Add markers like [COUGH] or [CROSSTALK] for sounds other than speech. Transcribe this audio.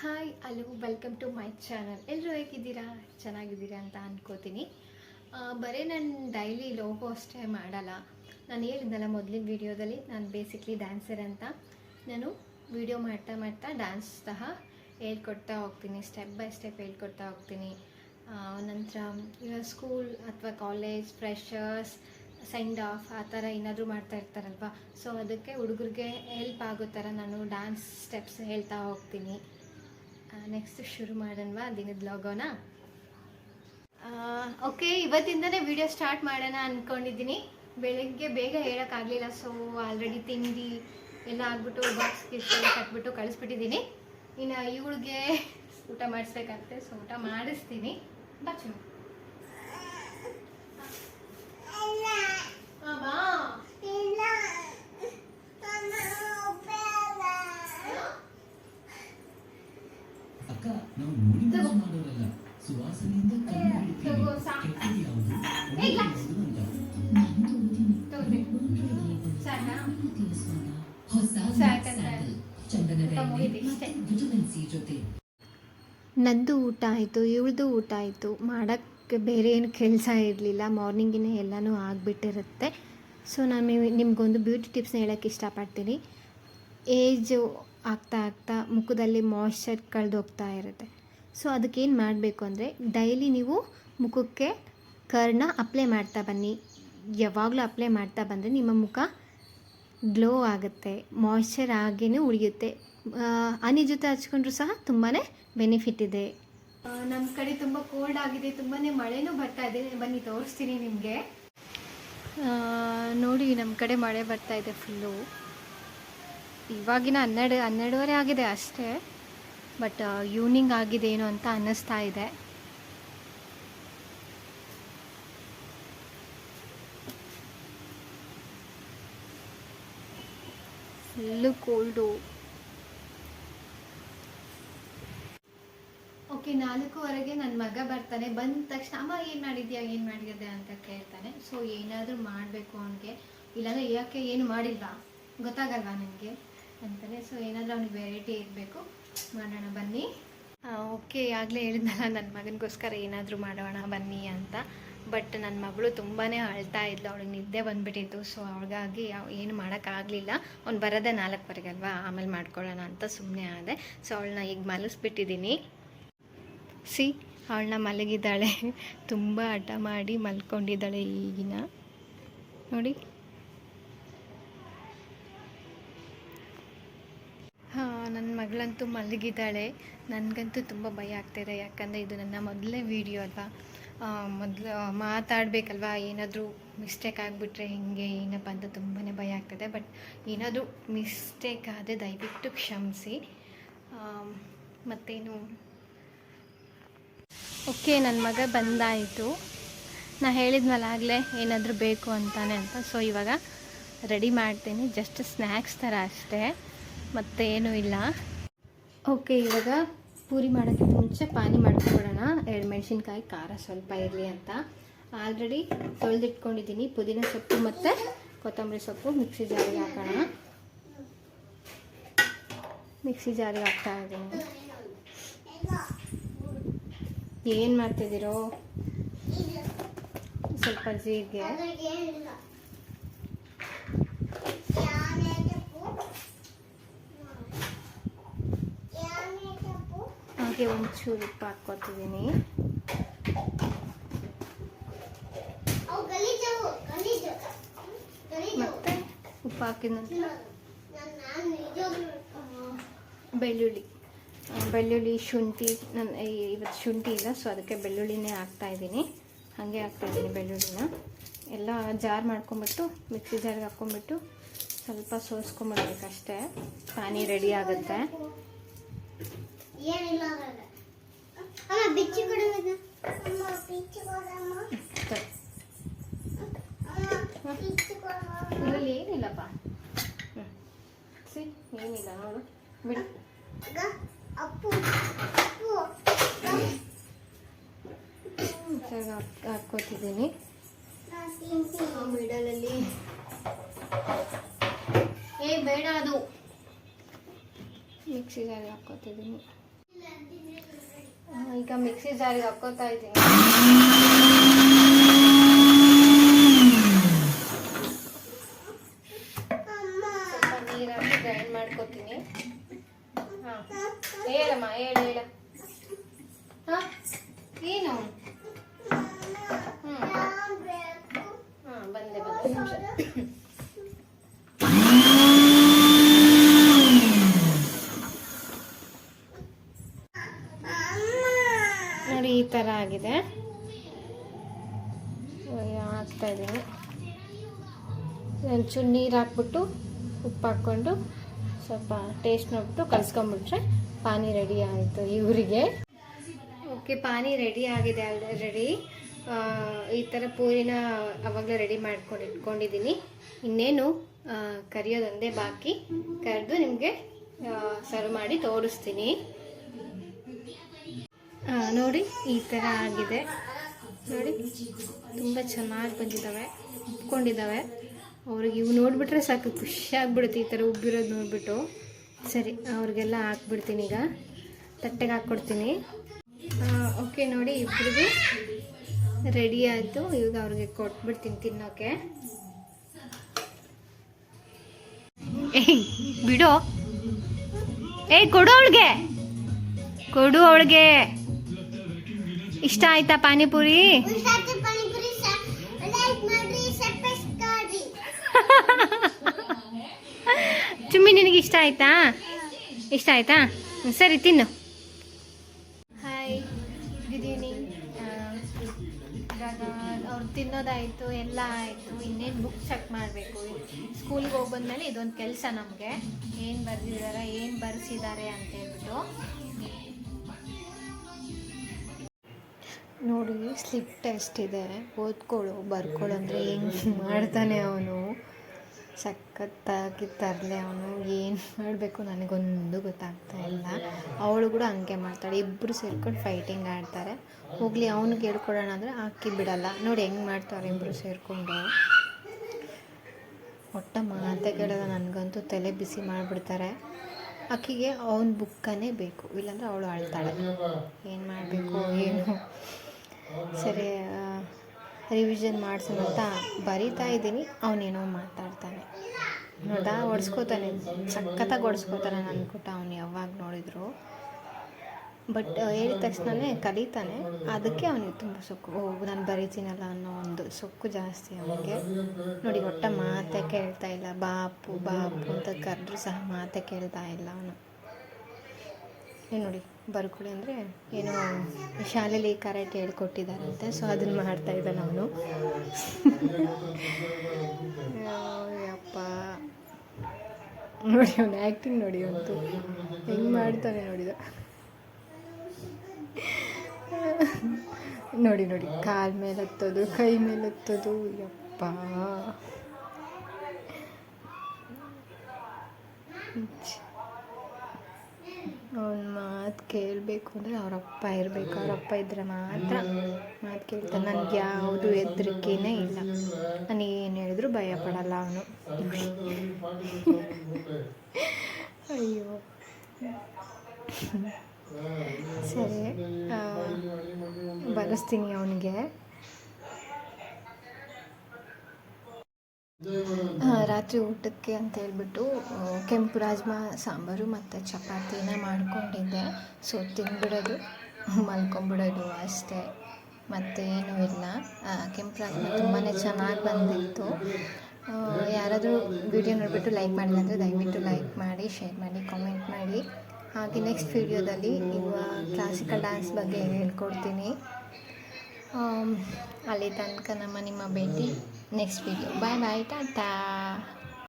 Hi hello welcome to my channel ಎಲ್ಲರೂ ಹೇಗಿದ್ದೀರಾ? ಚೆನ್ನಾಗಿದ್ದೀರಾ ಅಂತ ಅನ್ಕೋತೀನಿ. ಆ, ಬರೀ ನಾನು ಡೈಲಿ ಲೋಗೋ ಅಷ್ಟೇ ಮಾಡಲ್ಲ. ನಾನು ಹೇಳಿದ್ನಲ್ಲ ಮೊದಲಿನ ವಿಡಿಯೋದಲ್ಲಿ ನಾನು ಬೇಸಿಕ್ಲಿ ಡ್ಯಾನ್ಸರ್ ಅಂತ. ನಾನು ವಿಡಿಯೋ ಮಾಡ್ತಾ ಮಾಡ್ತಾ ಡ್ಯಾನ್ಸ್ ಸಹ ಹೇಳ್ಕೊಡ್ತಾ ಹೋಗ್ತೀನಿ ಸ್ಟೆಪ್ ಬೈ ಸ್ಟೆಪ್ ಹೇಳ್ಕೊಡ್ತಾ ಹೋಗ್ತೀನಿ. ನಂತರ ಇವಾಗ ಸ್ಕೂಲ್ ಅಥವಾ ಕಾಲೇಜ್ ಫ್ರೆಷರ್ಸ್ ಸೈಂಡ್ ಆಫ್ ಆ ಥರ ಏನಾದರೂ ಮಾಡ್ತಾ ಇರ್ತಾರಲ್ವ? ಸೊ ಅದಕ್ಕೆ ಹುಡುಗರಿಗೆ ಹೆಲ್ಪ್ ಆಗೋ ಥರ ನಾನು ಡ್ಯಾನ್ಸ್ ಸ್ಟೆಪ್ಸ್ ಹೇಳ್ತಾ ಹೋಗ್ತೀನಿ. ನೆಕ್ಸ್ಟ್ ಶುರು ಮಾಡೋಣವಾ? ದಿನದ ಲಾಗೋನ ಓಕೆ ಇವತ್ತಿಂದನೇ ವಿಡಿಯೋ ಸ್ಟಾರ್ಟ್ ಮಾಡೋಣ ಅಂದ್ಕೊಂಡಿದ್ದೀನಿ ಬೆಳಗ್ಗೆ ಬೇಗ ಹೇಳೋಕ್ಕಾಗಲಿಲ್ಲ ಸೊ ಆಲ್ರೆಡಿ ತಿಂಡಿ ಎಲ್ಲ ಆಗ್ಬಿಟ್ಟು ಬಾಕ್ಸ್ ಎಲ್ಲ ಕಟ್ಬಿಟ್ಟು ಕಳಿಸ್ಬಿಟ್ಟಿದ್ದೀನಿ. ಇನ್ನು ಇವಳಿಗೆ ಊಟ ಮಾಡಿಸ್ಬೇಕಾಗುತ್ತೆ ಸೊ ಊಟ ಮಾಡಿಸ್ತೀನಿ. ಬಚ್ಚು ಬಾ ಅಕ್ಕ ನಾವು ನೋಡಿ ಮೋಸ ಮಾಡೋರಲ್ಲ ಸುವಾಸನೆಯಿಂದ ಕಣ್ಣು ಹಿಡಿತೀವಿ ತಗೋ, ಸಾಕು. ಕೆಟ್ಟದ್ದು ಯಾವುದು ಏ, ಇಲ್ಲ. ಒಳ್ಳೆಯದು ಯಾವುದು ಅಂತ ತಗೋರಿ ಸಾಕಾ ಹೊಸ ಸಾಕಂತ. ಚಂದನದ ಊಟ ಮುಗೀತು ಇಷ್ಟೇ. ವಿಟಮಿನ್ ಸಿ ಜೊತೆ ನಂದು ಊಟ ಆಯಿತು, ಇವಳದು ಊಟ ಆಯಿತು. ಮಾಡೋಕ್ಕೆ ಬೇರೆ ಏನು ಕೆಲಸ ಇರಲಿಲ್ಲ. ಮಾರ್ನಿಂಗಿನೇ ಎಲ್ಲನೂ ಆಗಿಬಿಟ್ಟಿರುತ್ತೆ. ಸೊ ನಾನು ನಿಮಗೊಂದು ಬ್ಯೂಟಿ ಟಿಪ್ಸ್ನ ಹೇಳೋಕ್ಕೆ ಇಷ್ಟಪಡ್ತೀನಿ. ಏಜು ಆಗ್ತಾ ಆಗ್ತಾ ಮುಖದಲ್ಲಿ ಮಾಯ್ಶ್ಚರ್ ಕಳೆದೋಗ್ತಾ ಇರುತ್ತೆ. ಸೊ ಅದಕ್ಕೇನು ಮಾಡಬೇಕು ಅಂದರೆ ಡೈಲಿ ನೀವು ಮುಖಕ್ಕೆ ಕರ್ನ ಅಪ್ಲೈ ಮಾಡ್ತಾ ಬನ್ನಿ. ಯಾವಾಗಲೂ ಅಪ್ಲೈ ಮಾಡ್ತಾ ಬಂದರೆ ನಿಮ್ಮ ಮುಖ ಗ್ಲೋ ಆಗುತ್ತೆ ಮಾಯ್ಶ್ಚರ್ ಆಗೇನೆ ಉಳಿಯುತ್ತೆ. ಹನಿ ಜೊತೆ ಹಚ್ಕೊಂಡ್ರೂ ಸಹ ತುಂಬಾ ಬೆನಿಫಿಟ್ ಇದೆ. ನಮ್ಮ ಕಡೆ ತುಂಬ ಕೋಲ್ಡ್ ಆಗಿದೆ ತುಂಬಾ ಮಳೆನೂ ಬರ್ತಾ ಇದೆ. ಬನ್ನಿ, ತೋರಿಸ್ತೀನಿ ನಿಮಗೆ. ನೋಡಿ ನಮ್ಮ ಕಡೆ ಮಳೆ ಬರ್ತಾ ಇದೆ ಫುಲ್ಲು ಇವಾಗಿನ ಹನ್ನೆರಡು, ಹನ್ನೆರಡುವರೆ ಆಗಿದೆ ಅಷ್ಟೇ. ಬಟ್ ಈವ್ನಿಂಗ್ ಆಗಿದೆ ಏನೋ ಅಂತ ಅನ್ನಿಸ್ತಾ ಇದೆ. ಫುಲ್ಲು ಕೋಲ್ಡು ಓಕೆ ನಾಲ್ಕುವರೆಗೆ ನನ್ನ ಮಗ ಬರ್ತಾನೆ. ಬಂದ ತಕ್ಷಣ, ಅಮ್ಮ, ಏನು ಮಾಡಿದ್ಯಾ? ಏನು ಮಾಡಿದೆ ಅಂತ ಕೇಳ್ತಾನೆ. ಸೊ ಏನಾದರೂ ಮಾಡಬೇಕು ಅವನಿಗೆ. ಇಲ್ಲಾಂದರೆ, ಯಾಕೆ? ಏನು ಮಾಡಿಲ್ಲ? ಗೊತ್ತಾಗಲ್ವಾ ನನಗೆ? ಅಂತಾನೆ. ಸೊ ಏನಾದರೂ ಅವ್ನಿಗೆ ವೆರೈಟಿ ಇರಬೇಕು. ಮಾಡೋಣ, ಬನ್ನಿ. ಓಕೆ, ಆಗಲೇ ಹೇಳಿದ್ನಲ್ಲ ನನ್ನ ಮಗನಿಗೋಸ್ಕರ ಏನಾದರೂ ಮಾಡೋಣ, ಬನ್ನಿ ಅಂತ. ಬಟ್ ನನ್ನ ಮಗಳು ತುಂಬಾ ಅಳ್ತಾ ಇದ್ಲು, ಅವಳಿಗೆ ನಿದ್ದೆ ಬಂದ್ಬಿಟ್ಟಿತ್ತು. ಸೊ ಅವಳಿಗಾಗಿ ಏನು ಮಾಡೋಕ್ಕಾಗಲಿಲ್ಲ. ಅವ್ನು ಬರೋದೇ ನಾಲ್ಕುವರೆಗೆ ಅಲ್ವಾ? ಆಮೇಲೆ ಮಾಡ್ಕೊಳ್ಳೋಣ ಅಂತ ಸುಮ್ಮನೆ ಆದೆ. ಸೊ ಅವಳನ್ನ ಈಗ ಮಲಗಿಸ್ಬಿಟ್ಟಿದ್ದೀನಿ ಸಿ, ಅವಳನ್ನ ಮಲಗಿದ್ದಾಳೆ. [LAUGHS] ತುಂಬ ಹಠ ಮಾಡಿ ಮಲ್ಕೊಂಡಿದ್ದಾಳೆ ಈಗಿನ. ನೋಡಿ ಹಾಂ ನನ್ನ ಮಗಳಂತೂ ಮಲಗಿದ್ದಾಳೆ. ನನಗಂತೂ ತುಂಬ ಭಯ ಆಗ್ತಾಯಿದೆ ಯಾಕಂದರೆ ಇದು ನನ್ನ ಮೊದಲನೇ ವೀಡಿಯೋ ಅಲ್ವಾ? ಮೊದಲು ಮಾತಾಡಬೇಕಲ್ವಾ? ಏನಾದರೂ ಮಿಸ್ಟೇಕ್ ಆಗಿಬಿಟ್ರೆ ಹೇಗೆ, ಏನಪ್ಪ ಅಂತ ತುಂಬಾ ಭಯ ಆಗ್ತದೆ. ಬಟ್ ಏನಾದರೂ ಮಿಸ್ಟೇಕ್ ಆದರೆ ದಯವಿಟ್ಟು ಕ್ಷಮಿಸಿ. ಮತ್ತೇನು? ಓಕೆ ನನ್ನ ಮಗ ಬಂದಾಯಿತು. ನಾ ಹೇಳಿದ್ನಲ್ಲ ಆಗಲೇ ಏನಾದರೂ ಬೇಕು ಅಂತಾನೆ ಅಂತ. ಸೊ ಇವಾಗ ರೆಡಿ ಮಾಡ್ತೀನಿ. ಜಸ್ಟ್ ಸ್ನ್ಯಾಕ್ಸ್ ಥರ ಅಷ್ಟೇ. ಮತ್ತೇನೂ ಇಲ್ಲ. ಓಕೆ, ಇವಾಗ ಪೂರಿ ಮಾಡೋಕ್ಕಿಂತ ಮುಂಚೆ ಪಾನಿ ಮಾಡ್ಕೊಬಿಡೋಣ. ಎರಡು ಮೆಣಸಿನ್ಕಾಯಿ ಖಾರ ಸ್ವಲ್ಪ ಇರಲಿ ಅಂತ. ಆಲ್ರೆಡಿ ತೊಳೆದಿಟ್ಕೊಂಡಿದ್ದೀನಿ. ಪುದೀನ ಸೊಪ್ಪು ಮತ್ತು ಕೊತ್ತಂಬರಿ ಸೊಪ್ಪು ಮಿಕ್ಸಿ ಜಾರಿಗೆ ಹಾಕೋಣ. ಮಿಕ್ಸಿ ಜಾರಿಗೆ ಹಾಕ್ತಾ ಇದ್ದೀನಿ. ಏನು ಮಾಡ್ತಿದ್ದೀರೋ? ಸ್ವಲ್ಪ ಜೀರಿಗೆ. ಹಾಗೆ ಒಂಚೂರು ಉಪ್ಪು ಹಾಕ್ಕೊತಿದ್ದೀನಿ ಮತ್ತೆ ಉಪ್ಪು ಹಾಕಿದ ನಂತರ ಬೆಳ್ಳುಳ್ಳಿ. ಬೆಳ್ಳುಳ್ಳಿ ಶುಂಠಿ ನನ್ನ ಇವತ್ತು ಶುಂಠಿ ಇಲ್ಲ ಸೊ ಅದಕ್ಕೆ ಬೆಳ್ಳುಳ್ಳಿನೇ ಹಾಕ್ತಾ ಇದ್ದೀನಿ. ಹಾಗೆ ಹಾಕ್ತಾ ಇದ್ದೀನಿ ಬೆಳ್ಳುಳ್ಳಿನ. ಎಲ್ಲ ಜಾರ್ ಮಾಡ್ಕೊಂಬಿಟ್ಟು ಮಿಕ್ಸಿ ಜಾರ್ಗೆ ಹಾಕ್ಕೊಂಬಿಟ್ಟು ಸ್ವಲ್ಪ ಸೋಸ್ಕೊಂಬಿಡ್ಬೇಕಷ್ಟೇ ಪಾನಿ ರೆಡಿ ಆಗುತ್ತೆ. ಕೊಡಬೇಕು ಅಮ್ಮ ಬಿಚ್ಚಿ ಕೊಡಮ್ಮ. ಅಮ್ಮ ಬಿಚ್ಚಿ ಕೊಡಮ್ಮ ಇದರಲ್ಲಿ ಏನಿಲ್ಲಪ್ಪ? ಸಿ ಏನಿಲ್ಲ ನೋಡು. ಬಿಡು. ಅಪ್ಪು ಅಪ್ಪು ಸರಿ ಹಾಕ್- ಹಾಕ್ಕೋತಿದ್ದೀನಿ. ನಾನು ತಿಂತೀನಿ ಮಿಡಲಲ್ಲಿ. ಏ ಬೇಡ ಅದು. ಮಿಕ್ಸಿ ಜಾರಿಗೆ ಹಾಕ್ಕೋತಿದ್ದೀನಿ ಆ, ಈಗ ಮಿಕ್ಸಿ ಜಾರಿಗೆ ಹಾಕೋತಾ ಇದ್ದೀನಿ ಸ್ವಲ್ಪ ನೀರು ಹಾಕಿ ಗ್ರೈಂಡ್ ಮಾಡ್ಕೊತೀನಿ ಹಾಂ ಹೇಳಮ್ಮ ಹೇಳು ಹೇಳ ಹಾಂ ಏನು ಹ್ಞೂ ಹಾಂ ಬಂದೆ ಬಂದೆ ನಿಮಿಷ ನೋಡಿ ಈ ಥರ ಆಗಿದೆ ಇವಾಗ ಹಾಕ್ತಾ ಇದ್ದೀನಿ. ಒಂಚೂರು ನೀರು ಹಾಕ್ಬಿಟ್ಟು ಉಪ್ಪು ಹಾಕ್ಕೊಂಡು ಸ್ವಲ್ಪ ಟೇಸ್ಟ್ ನೋಡ್ಬಿಟ್ಟು ಕಲ್ಸ್ಕೊಂಬಿಟ್ರೆ ಪಾನಿ ರೆಡಿ ಆಯಿತು ಇವರಿಗೆ. ಓಕೆ ಪಾನಿ ರೆಡಿ ಆಗಿದೆ ಆಲ್ರೆಡಿ ಈ ಥರ ಪೂರಿನ ಅವಾಗಲೇ ರೆಡಿ ಮಾಡ್ಕೊಂಡು ಇಟ್ಕೊಂಡಿದ್ದೀನಿ. ಇನ್ನೇನು ಕರಿಯೋದೊಂದೇ ಬಾಕಿ. ಕರೆದು ನಿಮಗೆ ಸರ್ವ್ ಮಾಡಿ ತೋರಿಸ್ತೀನಿ. ನೋಡಿ, ಈ ಥರ ಆಗಿದೆ. ನೋಡಿ, ತುಂಬ ಚೆನ್ನಾಗಿ ಬಂದಿದ್ದಾವೆ ಉಪ್ಕೊಂಡಿದ್ದಾವೆ ಅವ್ರಿಗೆ ಇವು ನೋಡಿಬಿಟ್ರೆ ಸಾಕು, ಖುಷಿ ಆಗಿಬಿಡುತ್ತೆ ಈ ಥರ ಉಬ್ಬಿರೋದು ನೋಡಿಬಿಟ್ಟು. ಸರಿ, ಅವ್ರಿಗೆಲ್ಲ ಹಾಕ್ಬಿಡ್ತೀನಿ ಈಗ. ತಟ್ಟೆಗೆ ಹಾಕ್ಕೊಡ್ತೀನಿ. ಓಕೆ, ನೋಡಿ ಇಬ್ಬರಿಗೂ ರೆಡಿ ಆಯಿತು. ಇವಾಗ ಅವ್ರಿಗೆ ಕೊಟ್ಬಿಡ್ತೀನಿ ತಿನ್ನೋಕೆ. ಏಯ್, ಬಿಡು. ಏಯ್, ಕೊಡು ಅವಳಿಗೆ. ಕೊಡು ಅವಳಿಗೆ. ಇಷ್ಟ ಆಯ್ತಾ ಪಾನಿಪುರಿ? ಚುಮ್ಮಿ ನಿನಗೆ ಇಷ್ಟ ಆಯ್ತಾ? ಇಷ್ಟ ಆಯ್ತಾ? ಸರಿ ತಿನ್ನು. ಹಾಯ್ ಗುಡ್ ಈವ್ನಿಂಗ್ ಇವಾಗ ಅವ್ರು ತಿನ್ನೋದಾಯಿತು ಎಲ್ಲ ಆಯಿತು. ಇನ್ನೇನು ಬುಕ್ ಚೆಕ್ ಮಾಡಬೇಕು? ಸ್ಕೂಲ್ಗೆ ಹೋಗಿ ಬಂದಮೇಲೆ ಇದೊಂದು ಕೆಲಸ ನಮಗೆ. ಏನು ಬರೆದಿದ್ದಾರೆ ಏನು ಬರೆಸಿದ್ದಾರೆ ಅಂತ ಹೇಳ್ಬಿಟ್ಟು. ನೋಡಿ ಸ್ಲಿಪ್ ಟೆಸ್ಟ್ ಇದೆ. ಓದ್ಕೊಳು, ಬರ್ಕೊಳು ಅಂದರೆ ಹೆಂಗೆ ಮಾಡ್ತಾನೆ ಅವನು? ಸಖತ್ತಾಗಿ ತರಲೆ ಅವನು. ಏನು ಮಾಡಬೇಕು ನನಗೊಂದು ಗೊತ್ತಾಗ್ತಾ ಇಲ್ಲ. ಅವಳು ಕೂಡ ಹಂಗೆ ಮಾಡ್ತಾಳೆ. ಇಬ್ಬರು ಸೇರ್ಕೊಂಡು ಫೈಟಿಂಗ್ ಆಡ್ತಾರೆ. ಹೋಗಲಿ, ಅವ್ನಿಗೆ ಹೇಳ್ಕೊಡೋಣ ಅಂದರೆ ಹಾಕಿ ಬಿಡಲ್ಲ. ನೋಡಿ, ಹೆಂಗೆ ಮಾಡ್ತಾರೆ ಇಬ್ಬರು ಸೇರಿಕೊಂಡು. ಒಟ್ಟ ಮಾತೆ ಕೇಳಲ್ಲ. ನನಗಂತೂ ತಲೆ ಬಿಸಿ ಮಾಡಿಬಿಡ್ತಾರೆ. ಅಕ್ಕಿಗೆ ಅವನ ಬುಕ್ಕನೇ ಬೇಕು. ಇಲ್ಲಾಂದ್ರೆ ಅವಳು ಅಳ್ತಾಳೆ. ಏನು ಮಾಡಬೇಕು, ಏನು? ಸರಿ ರಿವಿಷನ್ ಮಾಡ್ಸೋಣ ಅಂತ ಬರಿತಾ ಇದ್ದೀನಿ. ಅವನೇನೋ ಮಾತಾಡ್ತಾನೆ. ನೋಡ್ದಾ? ಹೊಡ್ಸ್ಕೋತಾನೆ ಸಖತ್ತಾಗಿ ಹೊಡ್ಸ್ಕೋತಾನೆ ನನ್ನ ಕೂಡ ಅವನು ಯಾವಾಗ ನೋಡಿದ್ರು. ಬಟ್ ಹೇಳಿದ ತಕ್ಷಣವೇ ಕಲಿತಾನೆ. ಅದಕ್ಕೆ ಅವನಿಗೆ ತುಂಬ ಸೊಕ್ಕು. ಓ, ನಾನು ಬರಿತೀನಲ್ಲ ಅನ್ನೋ ಒಂದು ಸೊಕ್ಕು ಜಾಸ್ತಿ ಅವನಿಗೆ. ನೋಡಿ, ಒಟ್ಟ ಮಾತೇ ಕೇಳ್ತಾ ಇಲ್ಲ. ಬಾಪು ಬಾಪು ಅಂತ ಕರೆದ್ರೂ ಸಹ ಮಾತೇ ಕೇಳ್ತಾ ಇಲ್ಲ ಅವನು. ಏನು ನೋಡಿ ಬರ್ಕೊಳ್ಳಿ ಅಂದರೆ ಏನೋ ಶಾಲೆಯಲ್ಲಿ ಕರಾಟೆ ಹೇಳ್ಕೊಟ್ಟಿದ್ದಾರಂತೆ. ಸೊ ಅದನ್ನು ಮಾಡ್ತಾ ಇದ್ದಾನೆ ಅವನು ಯಪ್ಪ. ನೋಡಿ, ಅವನು ಆ್ಯಕ್ಟಿಂಗ್ ನೋಡಿ ಅಂತು ಹೆಂಗೆ ಮಾಡ್ತಾನೆ ನೋಡಿದ ನೋಡಿ ನೋಡಿ, ಕಾಲ ಮೇಲೆ ಹತ್ತೋದು ಕೈ ಮೇಲೆ ಹತ್ತೋದು ಯಪ್ಪ ಅವನ ಮಾತು ಕೇಳಬೇಕು ಅಂದರೆ ಅವರಪ್ಪ ಇರಬೇಕು. ಅವರಪ್ಪ ಇದ್ದರೆ ಮಾತ್ರ ಮಾತು ಕೇಳ್ತಾನೆ. ನನಗೆ ಯಾವುದು ಹೆದರಿಕೆನೇ ಇಲ್ಲ. ನಾನು ಏನು ಹೇಳಿದ್ರು ಭಯ ಪಡಲ್ಲ ಅವನು. ಅಯ್ಯೋ. ಸರಿ ಬರೆಸ್ತೀನಿ ಅವನಿಗೆ. ರಾತ್ರಿ ಊಟಕ್ಕೆ ಅಂತ ಹೇಳ್ಬಿಟ್ಟು ಕೆಂಪು ರಾಜ್ಮಾ ಸಾಂಬಾರು ಮತ್ತು ಚಪಾತಿನ ಮಾಡ್ಕೊಂಡಿದ್ದೆ. ಸೊ ತಿಂದ್ಬಿಡೋದು ಮಲ್ಕೊಂಬಿಡೋದು ಅಷ್ಟೇ. ಮತ್ತು ಏನೂ ಇಲ್ಲ. ಕೆಂಪು ರಾಜ್ಮಾ ತುಂಬಾ ಚೆನ್ನಾಗಿ ಬಂದಿತ್ತು. ಯಾರಾದರೂ ವಿಡಿಯೋ ನೋಡಿಬಿಟ್ಟು ಲೈಕ್ ಮಾಡಿಲ್ಲ ಅಂದರೆ ದಯವಿಟ್ಟು ಲೈಕ್ ಮಾಡಿ ಶೇರ್ ಮಾಡಿ ಕಾಮೆಂಟ್ ಮಾಡಿ. ಹಾಗೆ ನೆಕ್ಸ್ಟ್ ವಿಡಿಯೋದಲ್ಲಿ ಇವಾಗ ಕ್ಲಾಸಿಕಲ್ ಡ್ಯಾನ್ಸ್ ಬಗ್ಗೆ ಹೇಳ್ಕೊಡ್ತೀನಿ. ಅಲ್ಲಿ ತನಕ ನಮ್ಮ ನಿಮ್ಮ ಭೇಟಿ. Next video bye bye tata